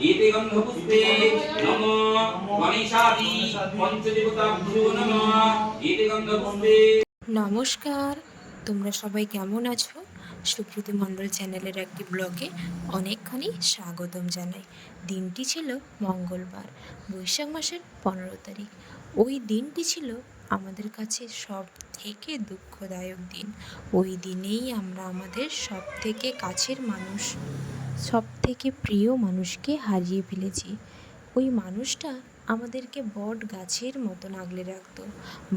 एते गन्धपुष्पे नमो गणेशादि पञ्चदेवताभ्यो नमः एते गन्धपुष्पे নমস্কার তোমরা সবাই কেমন আছো সুপ্রীতি মণ্ডল চ্যানেলের একটি ব্লগে অনেকখানি স্বাগতম জানাই দিনটি ছিল মঙ্গলবার বৈশাখ মাসের পনেরো তারিখ ওই দিনটি ছিল আমাদের কাছে সব থেকে দুঃখদায়ক দিন ওই দিনেই আমরা আমাদের সব থেকে কাছের মানুষ সব থেকে প্রিয় মানুষকে হারিয়ে ফেলেছি। ওই মানুষটা আমাদেরকে বট গাছের মতন আগলে রাখতো।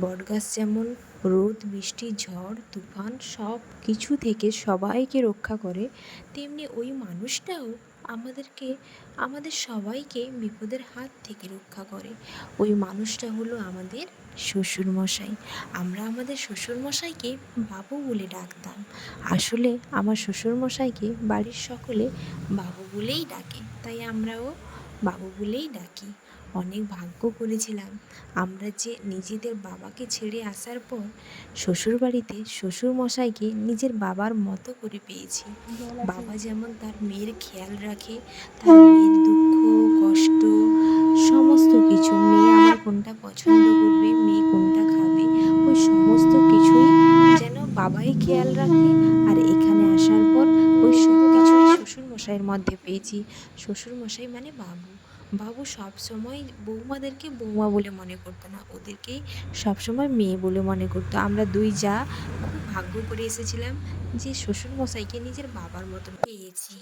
বট গাছ যেমন রোদ, বৃষ্টি, ঝড়, তুফান সব কিছু থেকে সবাইকে রক্ষা করে, তেমনি ওই মানুষটাও আমাদেরকে, আমাদের সবাইকে বিপদের হাত থেকে রক্ষা করে। ওই মানুষটা হলো আমাদের শ্বশুরমশাই। আমরা আমাদের শ্বশুরমশাইকে বাবু বলে ডাকতাম। আসলে আমার শ্বশুরমশাইকে বাড়ির সকলে বাবু বলেই ডাকে। তাই আমরাও বাবু বলেই ডাকি। অনেক ভাগ্য করেছিলাম। আমরা যে নিজেদের বাবাকে ছেড়ে আসার পর শ্বশুরবাড়িতে শ্বশুরমশাইকে নিজের বাবার মতো করে পেয়েছি। বাবা যেমন তার মেয়ের খেয়াল রাখে, তার মেয়ের দুঃখ, কষ্ট, সমস্ত কিছু মেয়ে আমার কোনটা পছন্দ করবে মেয়ে কোনটা খাবে ওই সমস্ত কিছুই বাবাই খেয়াল রাখে। আর এখানে আসার পর ওই সব কিছুই শ্বশুরমশাইয়ের মধ্যে পেয়েছি। শ্বশুরমশাই মানে বাবু। বাবু সব সময় বৌমাদেরকে বৌমা বলে মনে করতো না, ওদেরকেই সবসময় মেয়ে বলে মনে করতো। আমরা দুই যা খুব ভাগ্য করে এসেছিলাম যে শ্বশুরমশাইকে নিজের বাবার মতন পেয়েছি।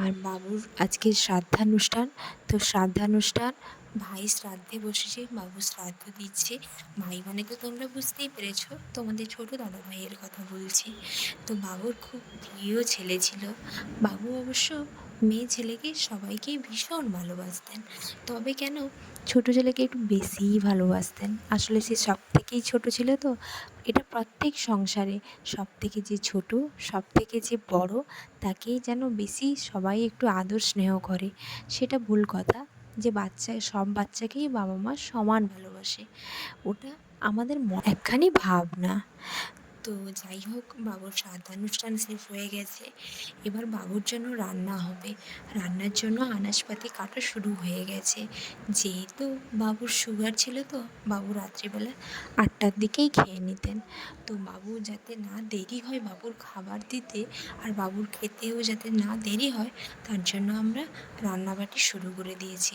আর বাবুর আজকে শ্রাদ্ধানুষ্ঠান, তো শ্রাদ্ধানুষ্ঠান ভাই শ্রাদ্ধে বসেছে, বাবু শ্রাদ্ধ দিচ্ছে। ভাই মানে তো তোমরা বুঝতেই পেরেছ, তোমাদের ছোট দাদা ভাইয়ের কথা বলছি। তো বাবুর খুব প্রিয় ছেলে ছিল। বাবু অবশ্য মেয়ে ছেলেকে সবাইকেই ভীষণ ভালোবাসতেন। তবে কেন ছোট ছেলেকে একটু বেশিই ভালোবাসতেন? আসলে সে সব থেকেই ছোট ছিল তো। এটা প্রত্যেক সংসারে সব থেকে যে ছোট সব থেকে যে বড়, তাকেই যেন বেশি সবাই একটু আদর স্নেহ করে। সেটা ভুল কথা। যে বাচ্চা সব বাচ্চাকেই বাবা মা সমান ভালোবাসে। ওটা আমাদের একখানি ভাবনা। তো যাই হোক, বাবুর শ্রাদ্ধানুষ্ঠান শেষ হয়ে গেছে। এবার বাবুর জন্য রান্না হবে। রান্নার জন্য আনাজপাতি কাটা শুরু হয়ে গেছে। যেহেতু বাবুর সুগার ছিল তো, বাবু রাত্রিবেলা আটটার দিকেই খেয়ে নিতেন। তো বাবু যাতে না দেরি হয় বাবুর খাবার দিতে, আর বাবুর খেতেও যাতে না দেরি হয়, তার জন্য আমরা রান্নাবাটি শুরু করে দিয়েছি।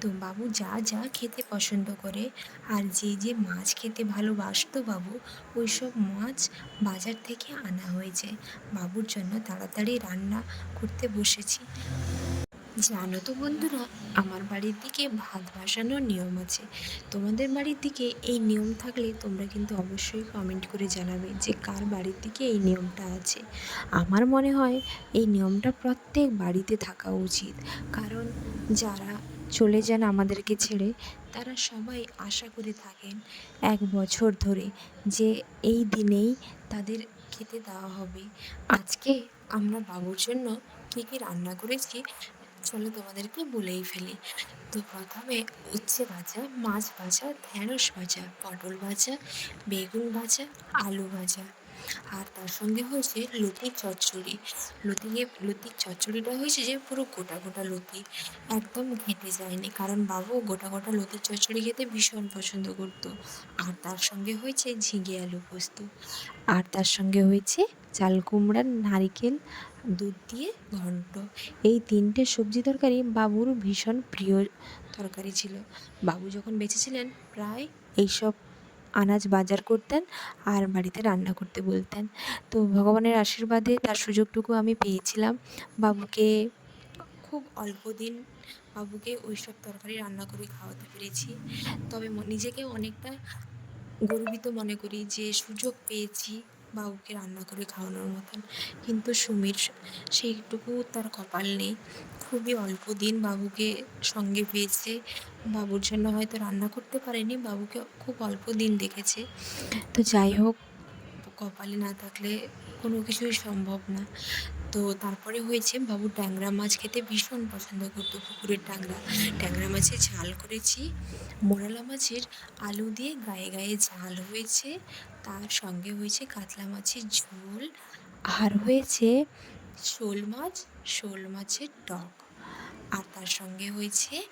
তো বাবু যা যা খেতে পছন্দ করে, আর যে যে মাছ খেতে ভালোবাসতো বাবু ওই সব মাছ বাজার থেকে আনা হয়েছে। বাবুর জন্য তাড়াতাড়ি রান্না করতে বসেছি। জানো তো বন্ধুরা, আমার বাড়ির দিকে ভাত বসানোর নিয়ম আছে। তোমাদের বাড়ির দিকে এই নিয়ম থাকলে তোমরা কিন্তু অবশ্যই কমেন্ট করে জানাবে যে কার বাড়ির দিকে এই নিয়মটা আছে। আমার মনে হয় এই নিয়মটা প্রত্যেক বাড়িতে থাকা উচিত। কারণ যারা চলে যান আমাদেরকে ছেড়ে। তারা সবাই আশা করে থাকেন এক বছর ধরে যে এই দিনেই তাদের খেতে দেওয়া হবে। আজকে আমরা বাবুর জন্য কী কী রান্না করেছি চলো তোমাদেরকে বলেই ফেলি। তো প্রথমে উচ্ছে ভাজা, মাছ ভাজা, ঢেঁড়স ভাজা, পটল ভাজা, বেগুন ভাজা, আলু ভাজা। আর তার সঙ্গে হয়েছে লতির চচ্চড়ি। লতিকে লতির চচ্চড়িটা হয়েছে যে পুরো গোটা গোটা লতি একদম ঘেঁটে যায়নি। কারণ বাবু গোটা গোটা লতির চচ্চড়ি খেতে ভীষণ পছন্দ করতো। আর তার সঙ্গে হয়েছে ঝিঙে আলু পোস্ত। আর তার সঙ্গে হয়েছে চাল কুমড়ার নারিকেল, দুধ দিয়ে ঘন্ট। এই তিনটে সবজি তরকারি বাবুর ভীষণ প্রিয় তরকারি ছিল। বাবু যখন বেঁচেছিলেন প্রায় এইসব আনাজ বাজার করতেন আর বাড়িতে রান্না করতে বলতেন। তো ভগবানের আশীর্বাদে তার সুযোগটুকু আমি পেয়েছিলাম। বাবুকে খুব অল্প দিন বাবুকে ওই সব তরকারি রান্না করে খাওয়াতে পেরেছি। তবে নিজেকে অনেকটা গর্বিত মনে করি যে সুযোগ পেয়েছি বাবুকে রান্না করে খাওয়ানোর মতন। কিন্তু সুমির সেইটুকু তার কপাল নেই। খুবই অল্প দিন বাবুকে সঙ্গে পেয়েছে। বাবুর জন্য হয়তো রান্না করতে পারেনি, বাবুকে খুব অল্প দিন দেখেছে। তো যাই হোক, কপালে না থাকলে কোনো কিছুই সম্ভব না। তো তারপরে হয়েছে, বাবু ট্যাংরা মাছ খেতে ভীষণ পছন্দ করতো, পুকুরের ট্যাংরা। ট্যাংরা মাছের ঝাল করেছি, মোরালা মাছের আলু দিয়ে গায়ে গায়ে ঝাল হয়েছে, তার সঙ্গে হয়েছে কাতলা মাছের ঝোল। আর হয়েছে শোল মাছ, শোল মাছের টক। আর তার সঙ্গে হয়েছে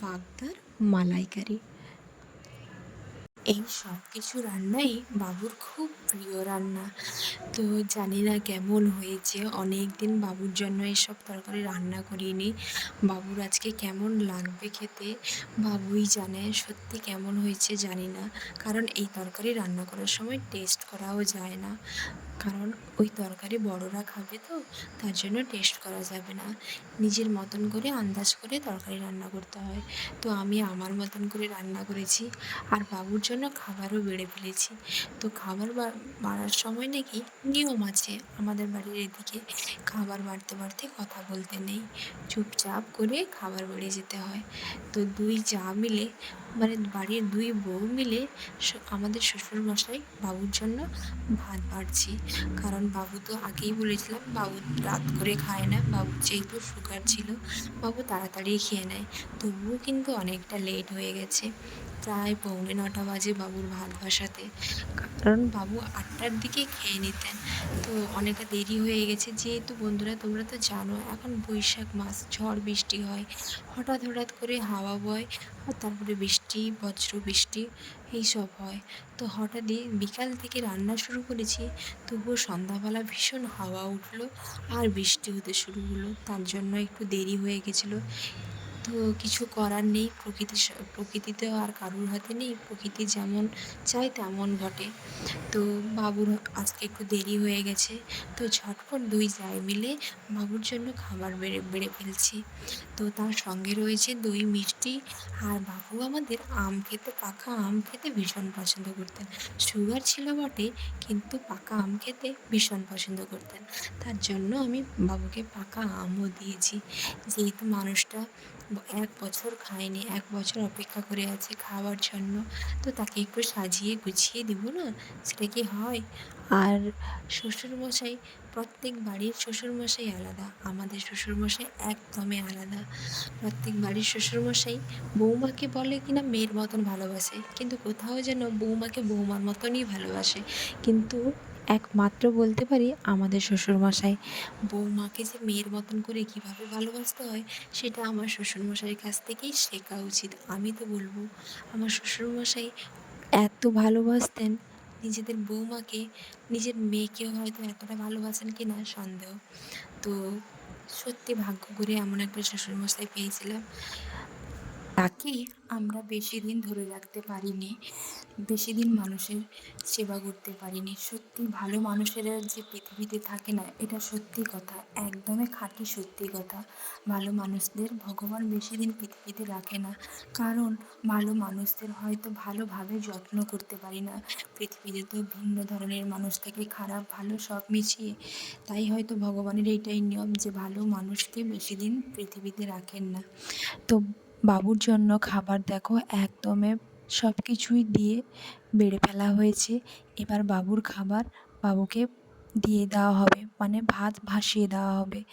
বাগদার মালাইকারি। এই সব কিছু রান্নাই বাবুর খুব প্রিয় রান্না। তো জানি না কেমন হয়েছে অনেক দিন বাবুর জন্য এসব তরকারি রান্না করিনি। বাবুর আজকে কেমন লাগবে খেতে, বাবুই জানে সত্যি কেমন হয়েছে জানি না। কারণ এই তরকারি রান্না করার সময় টেস্ট করাও যায় না। কারণ ওই তরকারি বড়রা খাবে তো, তার জন্য টেস্ট করা যাবে না। নিজের মতন করে আন্দাজ করে তরকারি রান্না করতে হয়। তো আমি আমার মতন করে রান্না করেছি আর বাবুর জন্য খাবারও বেড়ে ফেলেছি। তো খাবার বাড়ার সময় নাকি নিয়ম আছে। আমাদের বাড়ির এদিকে খাবার বাড়তে বাড়তে কথা বলতে নেই। চুপচাপ করে খাবার বেড়ে যেতে হয়। তো দুই যা মিলে মানে বাড়ির দুই বউ মিলে আমাদের শ্বশুরমশাই বাবুর জন্য ভাত বাড়ছি। কারণ বাবু তো আগেই বলেছিলাম, বাবু রাত করে খায় না, বাবু যেহেতু সুগার ছিল, বাবু তাড়াতাড়ি খেয়ে নেয়। তবুও কিন্তু অনেকটা লেট হয়ে গেছে। প্রায় পৌনে নটা বাজে বাবুর ভাত বসাতে। কারণ বাবু আটটার দিকে খেয়ে নিতেন। তো অনেকটা দেরি হয়ে গেছে। যেহেতু বন্ধুরা, তোমরা তো জানো, এখন বৈশাখ মাস, ঝড় বৃষ্টি হয়। হঠাৎ হঠাৎ করে হাওয়া বয়, আর তারপরে বৃষ্টি, বজ্র বৃষ্টি এইসব হয়। তো হঠাৎই বিকাল থেকে রান্না শুরু করেছি। তবুও সন্ধ্যাবেলা ভীষণ হাওয়া উঠল আর বৃষ্টি হতে শুরু হলো। তার জন্য একটু দেরি হয়ে গেছিল। তো কিছু করার নেই। প্রকৃতি স- প্রকৃতিতে আর কারুর হাতে নেই। প্রকৃতি যেমন চায় তেমন ঘটে। তো বাবুর আজকে একটু দেরি হয়ে গেছে। তো ঝটপট দুই যাই মিলে বাবুর জন্য খাবার বেড়ে বেড়ে ফেলছি। তো তার সঙ্গে রয়েছে দই, মিষ্টি আর বাবু আমাদের আম খেতে, পাকা আম খেতে ভীষণ পছন্দ করতেন। সুগার ছিল বটে, কিন্তু পাকা আম খেতে ভীষণ পছন্দ করতেন। তার জন্য আমি বাবুকে পাকা আমও দিয়েছি। যেহেতু মানুষটা এক বছর খায়নি, এক বছর অপেক্ষা করে আছে খাওয়ার জন্য। তো তাকে একটু সাজিয়ে গুছিয়ে দিব না? সেটা কি হয়? আর শ্বশুরমশাই, প্রত্যেক বাড়ির শ্বশুরমশাই আলাদা, আমাদের শ্বশুরমশাই একদমই আলাদা। প্রত্যেক বাড়ির শ্বশুরমশাই বৌমাকে বলে কিনা মেয়ের মতন ভালোবাসে, কিন্তু কোথাও যেন বৌমাকে বৌমার মতনই ভালোবাসে। কিন্তু একমাত্র বলতে পারি আমাদের শ্বশুরমশাই। বৌমাকে যে মেয়ের মতন করে কীভাবে ভালোবাসতে হয়, সেটা আমার শ্বশুরমশাইয়ের কাছ থেকেই শেখা উচিত। আমি তো বলব, আমার শ্বশুরমশাই এত ভালোবাসতেন, নিজেদের বৌমাকে, নিজের মেয়েকেও হয়তো এতটা ভালোবাসেন কি না সন্দেহ। তো সত্যি ভাগ্য করে এমন একটা শ্বশুরমশাই পেয়েছিলাম। তাকে আমরা বেশি দিন ধরে রাখতে পারিনি, বেশি দিন মানুষের সেবা করতে পারিনি। সত্যি ভালো মানুষেরা যে পৃথিবীতে থাকে না, এটা সত্যি কথা, একদমই খাঁটি সত্যি কথা। ভালো মানুষদের ভগবান বেশি দিন পৃথিবীতে রাখে না, কারণ ভালো মানুষদের হয়তো ভালোভাবে যত্ন করতে পারি না। পৃথিবীতে তো ভিন্ন ধরনের মানুষ থাকে, খারাপ, ভালো সব মিশিয়ে। তাই হয়তো ভগবানের এইটাই নিয়ম যে ভালো মানুষকে বেশি দিন পৃথিবীতে রাখেন না। তো বাবুর জন্য খাবার দেখো, একদমে সব কিছুই দিয়ে বেড়ে ফেলা হয়েছে। এবার বাবুর খাবার বাবুকে দিয়ে দেওয়া হবে মানে ভাত ভাসিয়ে দেওয়া হবে।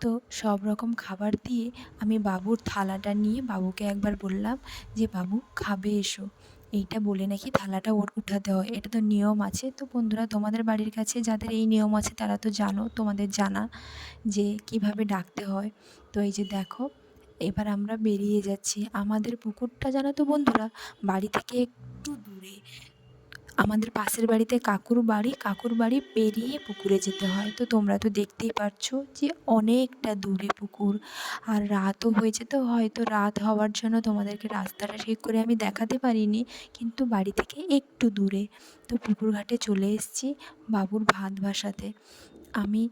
তো সব রকম খাবার দিয়ে আমি বাবুর থালাটা নিয়ে বাবুকে একবার বললাম যে, বাবু, খাবে এসো। এইটা বলে নাকি থালাটা ওর উঠাতে হয়। এটা তো নিয়ম আছে। তো বন্ধুরা, তোমাদের বাড়ির কাছে যাদের এই নিয়ম আছে, তারা তো জানো, তোমাদের জানা যে কীভাবে ডাকতে হয়। তো এই যে দেখো এবার আমরা বেরিয়ে যাচ্ছি। আমাদের পুকুরটা জানো তো বন্ধুরা? বাড়ি থেকে একটু দূরে। আমাদের পাশের বাড়িতে কাকুর বাড়ি। কাকুর বাড়ি পেরিয়ে পুকুরে যেতে হয়। তো তোমরা তো দেখতেই পারছ যে অনেকটা দূরে পুকুর। আর রাতও হয়েছে তো, হয়তো রাত হওয়ার জন্য তোমাদেরকে রাস্তাটা ঠিক করে আমি দেখাতে পারিনি, কিন্তু বাড়ি থেকে একটু দূরে। তো পুকুর ঘাটে চলে এসেছি বাবুর ভাত ভাসাতে আমি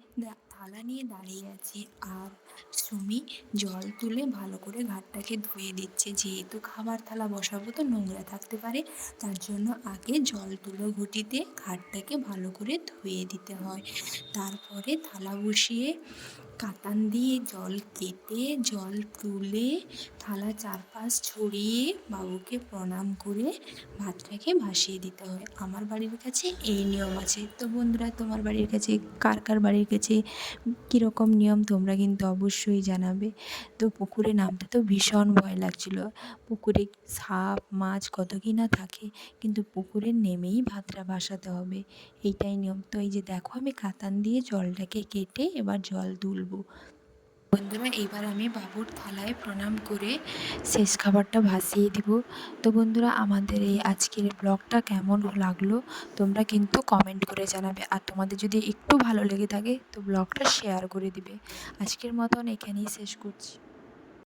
থালা নিয়ে দাঁড়িয়ে আছে। আর সুমি জল তুলে ভালো করে ঘাটটাকে ধুয়ে দিচ্ছে। যেহেতু খাবার থালা বসাবো তো নোংরা থাকতে পারে, তার জন্য আগে জল তুলো ঘটিতে, ঘাটটাকে ভালো করে ধুয়ে দিতে হয়। তারপরে থালা বসিয়ে কাতান দিয়ে জল কেটে, জল তুলে থালা চারপাশ ছড়িয়ে বাবুকে প্রণাম করে ভাতটাকে ভাসিয়ে দিতে হয়। আমার বাড়ির কাছে এই নিয়ম আছে। তো বন্ধুরা, তোমার বাড়ির কাছে, কার কার বাড়ির কাছে কীরকম নিয়ম তোমরা কিন্তু অবশ্যই জানাবে। তো পুকুরে নামতে তো ভীষণ ভয় লাগছিল। পুকুরে সাপ, মাছ কত কি না থাকে, কিন্তু পুকুরে নেমেই ভাতটা ভাসাতে হবে। এইটাই নিয়ম। তো এই যে দেখো, আমি কাতান দিয়ে জলটাকে কেটে এবার জল তুলবো বন্ধুরা এইবার আমি বাবুর থালায় প্রণাম করে শেষ খাবারটা ভাসিয়ে দিব। তো বন্ধুরা, আমাদের এই আজকের ব্লগটা কেমন লাগল তোমরা কিন্তু কমেন্ট করে জানাবে। আর তোমাদের যদি একটু ভালো লেগে থাকে, তো ব্লগটা শেয়ার করে দিবে। আজকের মতন এখানেই শেষ করছি।